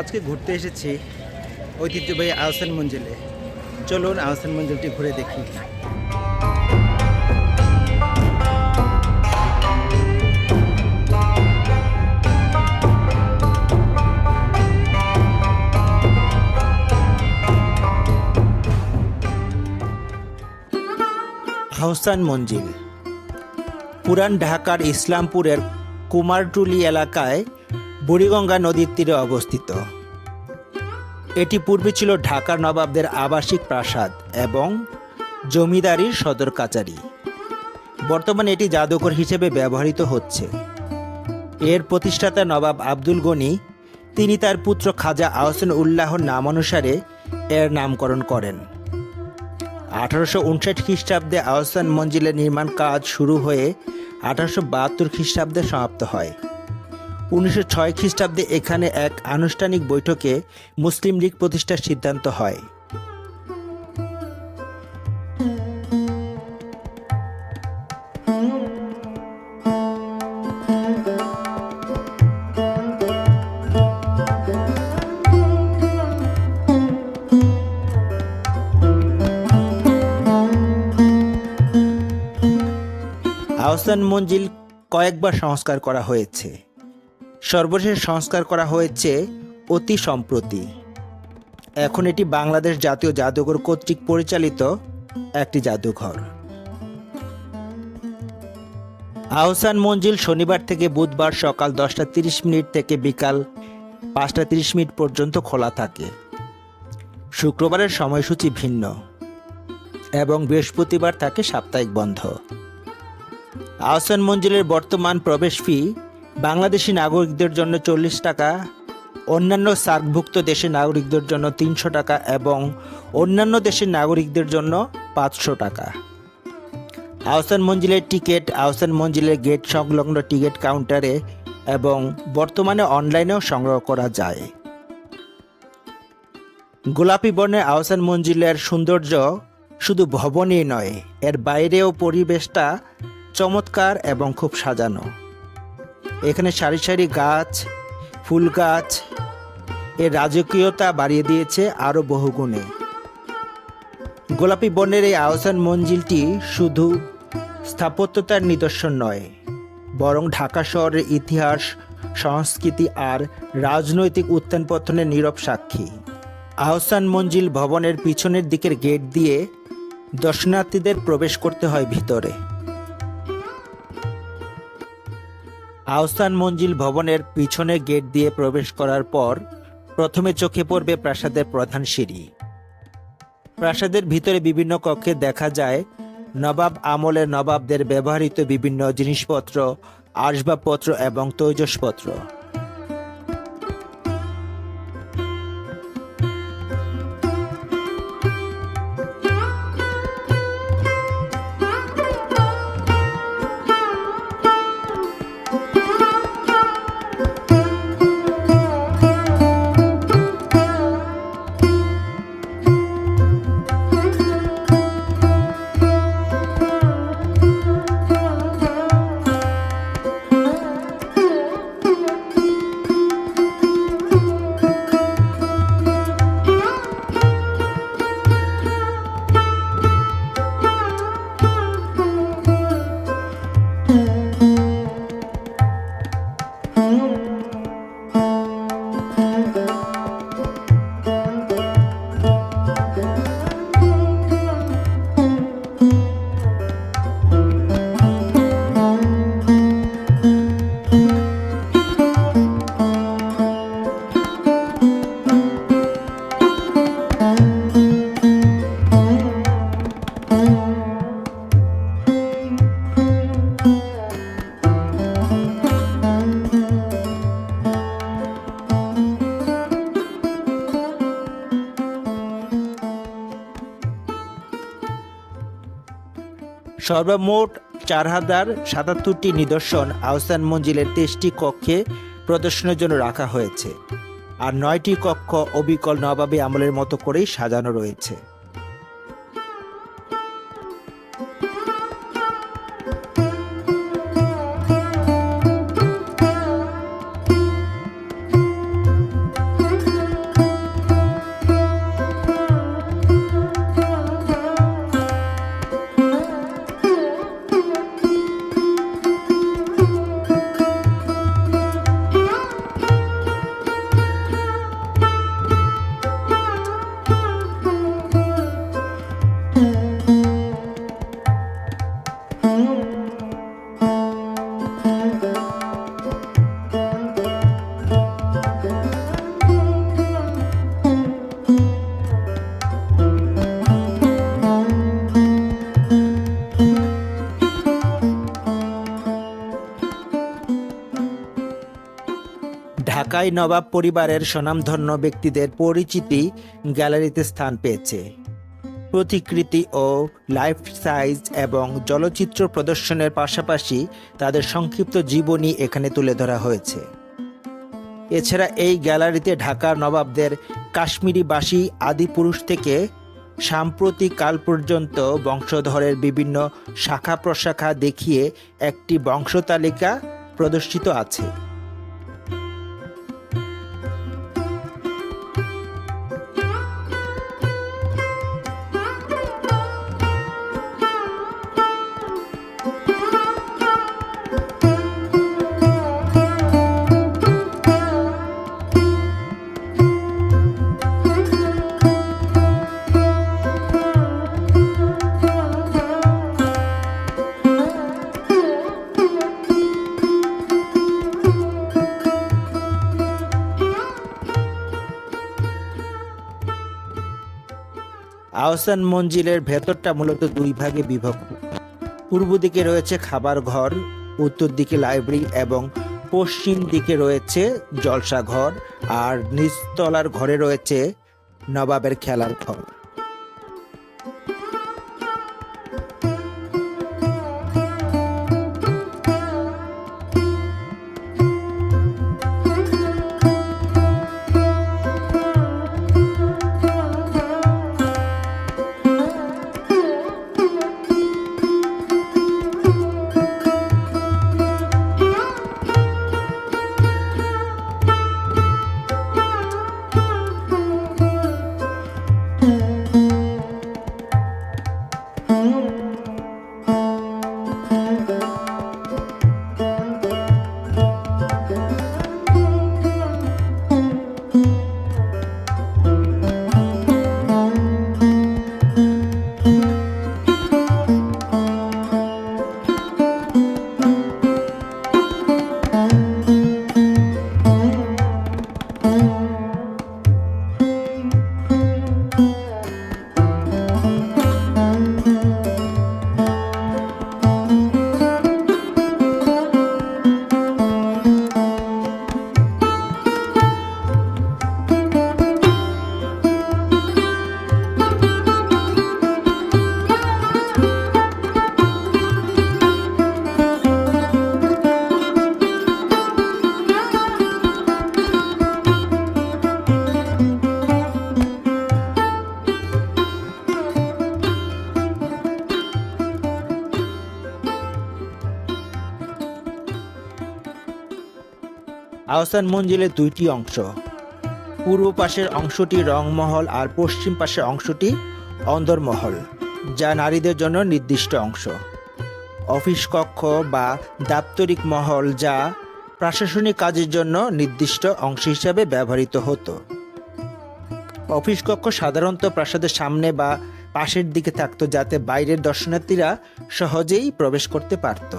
আজকে ঘুরতে এসেছি ঐতিহ্যবাহী আহসান মঞ্জিলে। চলুন আহসান মঞ্জিলটি ঘুরে দেখি। আহসান মঞ্জিল। পুরান ঢাকার ইসলামপুরের কুমারটুলি এলাকায় বুড়িগঙ্গা নদীর তীরে অবস্থিত। এটি পূর্বে ছিল ঢাকার নবাবদের আবাসিক প্রাসাদ এবং জমিদারির সদর কাচারি। বর্তমানে এটি জাদুঘর হিসেবে ব্যবহৃত হচ্ছে। এর প্রতিষ্ঠাতা নবাব আব্দুল গনি, তিনি তার পুত্র খাজা আহসান উল্লাহর নামানুসারে এর নামকরণ করেন। আঠারোশো উনষাট খ্রিস্টাব্দে আহসান মঞ্জিলের নির্মাণ কাজ শুরু হয়ে আঠারোশো বাহাত্তর খ্রিস্টাব্দে সমাপ্ত হয়। উনিশশো ছয় খ্রিস্টাব্দে এখানে এক আনুষ্ঠানিক বৈঠকে মুসলিম লীগ প্রতিষ্ঠার সিদ্ধান্ত হয়। আহসান মঞ্জিল কয়েকবার সংস্কার করা হয়েছে। সর্বশেষ সংস্কার করা হয়েছে অতি সম্প্রতি। এখন এটি বাংলাদেশ জাতীয় জাদুঘর কর্তৃক পরিচালিত একটি জাদুঘর। আহসান মঞ্জিল শনিবার থেকে বুধবার সকাল দশটা তিরিশ মিনিট থেকে বিকাল পাঁচটা তিরিশ মিনিট পর্যন্ত খোলা থাকে। শুক্রবারের সময়সূচি ভিন্ন এবং বৃহস্পতিবার থাকে সাপ্তাহিক বন্ধ। আহসান মঞ্জিলের বর্তমান প্রবেশ ফি বাংলাদেশি নাগরিকদের জন্য চল্লিশ টাকা, অন্যান্য সার্কভুক্ত দেশের নাগরিকদের জন্য তিনশো টাকা এবং অন্যান্য দেশের নাগরিকদের জন্য পাঁচশো টাকা। আহসান মঞ্জিলের টিকিট, আহসান মঞ্জিলের গেট সংলগ্ন টিকিট কাউন্টারে এবং বর্তমানে অনলাইনেও সংগ্রহ করা যায়। গোলাপি বর্ণের আহসান মঞ্জিলের সৌন্দর্য শুধু ভবনই নয়, এর বাইরেও পরিবেশটা চমৎকার এবং খুব সাজানো। এখানে সারি সারি গাছ, ফুল গাছ, এর রাজকীয়তা বাড়িয়ে দিয়েছে আরও বহুগুণে। গোলাপি বনের এই আহসান মঞ্জিলটি শুধু স্থাপত্যতার নিদর্শন নয়, বরং ঢাকা শহরের ইতিহাস, সংস্কৃতি আর রাজনৈতিক উত্থান পতনের নীরব সাক্ষী। আহসান মঞ্জিল ভবনের পিছনের দিকের গেট দিয়ে দর্শনার্থীদের প্রবেশ করতে হয় ভিতরে। আহসান মঞ্জিল ভবনের পিছনে গেট দিয়ে প্রবেশ করার পর প্রথমে চোখে পড়বে প্রাসাদের প্রধান সিঁড়ি। প্রাসাদের ভিতরে বিভিন্ন কক্ষে দেখা যায় নবাব আমলের নবাবদের ব্যবহৃত বিভিন্ন জিনিসপত্র, আসবাবপত্র এবং তৈজসপত্র। সর্বমোট চার হাজার সাতাত্তরটি নিদর্শন আহসান মঞ্জিলের তেইশটি কক্ষে প্রদর্শনের জন্য রাখা হয়েছে। আর নয়টি কক্ষ অবিকল নবাবী আমলের মতো করেই সাজানো রয়েছে। এই নবাব পরিবারের স্বনামধন্য ব্যক্তিদের পরিচিতি গ্যালারিতে স্থান পেয়েছে। প্রতিকৃতি ও লাইফ সাইজ এবং চলচ্চিত্র প্রদর্শনের পাশাপাশি তাদের সংক্ষিপ্ত জীবনী এখানে তুলে ধরা হয়েছে। এছাড়া এই গ্যালারিতে ঢাকার নবাবদের কাশ্মীরি বাসী আদিপুরুষ থেকে সাম্প্রতিক কাল পর্যন্ত বংশধরের বিভিন্ন শাখা প্রশাখা দেখিয়ে একটি বংশতালিকা প্রদর্শিত আছে। আহসান মঞ্জিলের ভেতরটা মূলত দুই ভাগে বিভক্ত। পূর্ব দিকে রয়েছে খাবার ঘর, উত্তর দিকে লাইব্রেরি এবং পশ্চিম দিকে রয়েছে জলসা ঘর, আর নিচতলার ঘরে রয়েছে নবাবের খেলার ঘর। আহসান মঞ্জিলের দুইটি অংশ। পূর্ব পাশের অংশটি রংমহল আর পশ্চিম পাশের অংশটি অন্দরমহল, যা নারীদের জন্য নির্দিষ্ট অংশ। অফিস কক্ষ বা দাপ্তরিক মহল যা প্রশাসনিক কাজের জন্য নির্দিষ্ট অংশ হিসাবে ব্যবহৃত হতো। অফিস কক্ষ সাধারণত প্রাসাদের সামনে বা পাশের দিকে থাকতো, যাতে বাইরের দর্শনার্থীরা সহজেই প্রবেশ করতে পারতো।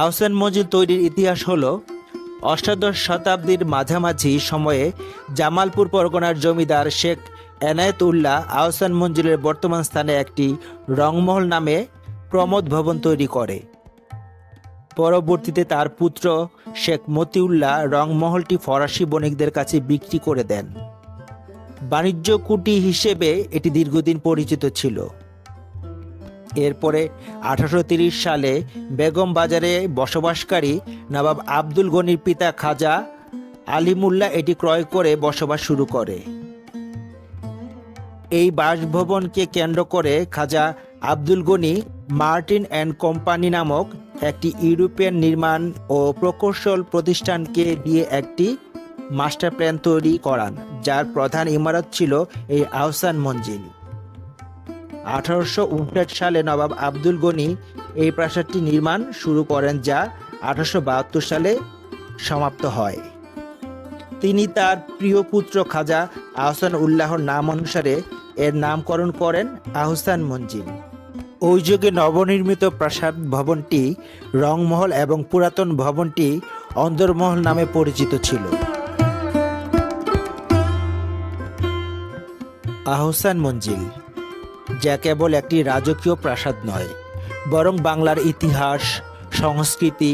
আহসান মঞ্জিল তৈরির ইতিহাস হল অষ্টাদশ শতাব্দীর মাঝামাঝি সময়ে জামালপুর পরগনার জমিদার শেখ এনায়েতুল্লাহ আহসান মঞ্জিলের বর্তমান স্থানে একটি রংমহল নামে প্রমোদ ভবন তৈরি করে। পরবর্তীতে তার পুত্র শেখ মতিউল্লাহ রংমহলটি ফরাসি বণিকদের কাছে বিক্রি করে দেন। বাণিজ্য কুটি হিসেবে এটি দীর্ঘদিন পরিচিত ছিল। এরপরে আঠারোশো সালে বেগম বাজারে বসবাসকারী নবাব আব্দুল গনির পিতা খাজা আলিমুল্লাহ এটি ক্রয় করে বসবাস শুরু করে। এই বাসভবনকে কেন্দ্র করে Khwaja Abdul Gani Martin and company নামক একটি ইউরোপিয়ান নির্মাণ ও প্রকৌশল প্রতিষ্ঠানকে দিয়ে একটি মাস্টার প্ল্যান তৈরি করান, যার প্রধান ইমারত ছিল এই আহসান মঞ্জিল। আঠারোশো সালে নবাব আব্দুল গনি এই প্রাসাদটি নির্মাণ শুরু করেন যা আঠারোশো বাহাত্তর সালে সমাপ্ত হয়। তিনি তার প্রিয় পুত্র খাজা আহসান উল্লাহর নাম অনুসারে এর নামকরণ করেন আহসান মঞ্জিল। ওই যুগে নবনির্মিত প্রাসাদ ভবনটি রংমহল এবং পুরাতন ভবনটি অন্দরমহল নামে পরিচিত ছিল। আহসান মঞ্জিল যা কেবল একটি রাজকীয় প্রাসাদ নয়, বরং বাংলার ইতিহাস, সংস্কৃতি,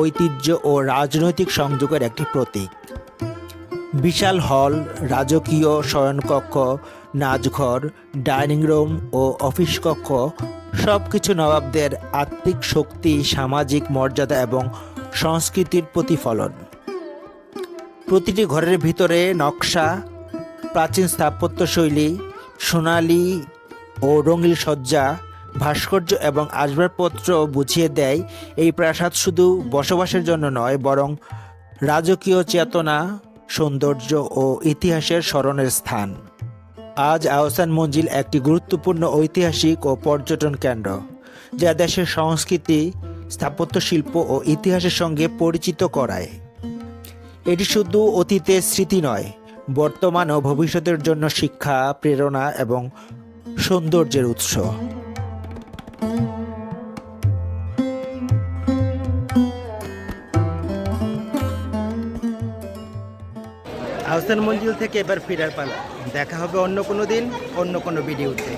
ঐতিহ্য ও রাজনৈতিক সংযোগের একটি প্রতীক। বিশাল হল, রাজকীয় শয়নকক্ষ, নাচঘর, ডাইনিং রুম ও অফিস কক্ষ সব কিছু নবাবদের আত্মিক শক্তি, সামাজিক মর্যাদা এবং সংস্কৃতির প্রতিফলন। প্রতিটি ঘরের ভিতরে নকশা, প্রাচীন স্থাপত্যশৈলী, সোনালী ও রঙিন সজ্জা ভাস্কর্য এবং আসবাবপত্র বুঝিয়ে দেয়, এই প্রাসাদ শুধু বসবাসের জন্য নয়, বরং রাজকীয় চেতনা, সৌন্দর্য ও ইতিহাসের স্মরণের স্থান। আজ আহসান মঞ্জিল একটি গুরুত্বপূর্ণ ঐতিহাসিক ও পর্যটন কেন্দ্র, যা দেশের সংস্কৃতি, স্থাপত্য শিল্প ও ইতিহাসের সঙ্গে পরিচিত করায়। এটি শুধু অতীতের স্মৃতি নয়, বর্তমান ও ভবিষ্যতের জন্য শিক্ষা, প্রেরণা এবং সৌন্দর্যের উৎস। হাউসেন মঞ্জিল থেকে এবার ফিরার পালা। দেখা হবে অন্য কোনো দিন, অন্য কোনো ভিডিওতে।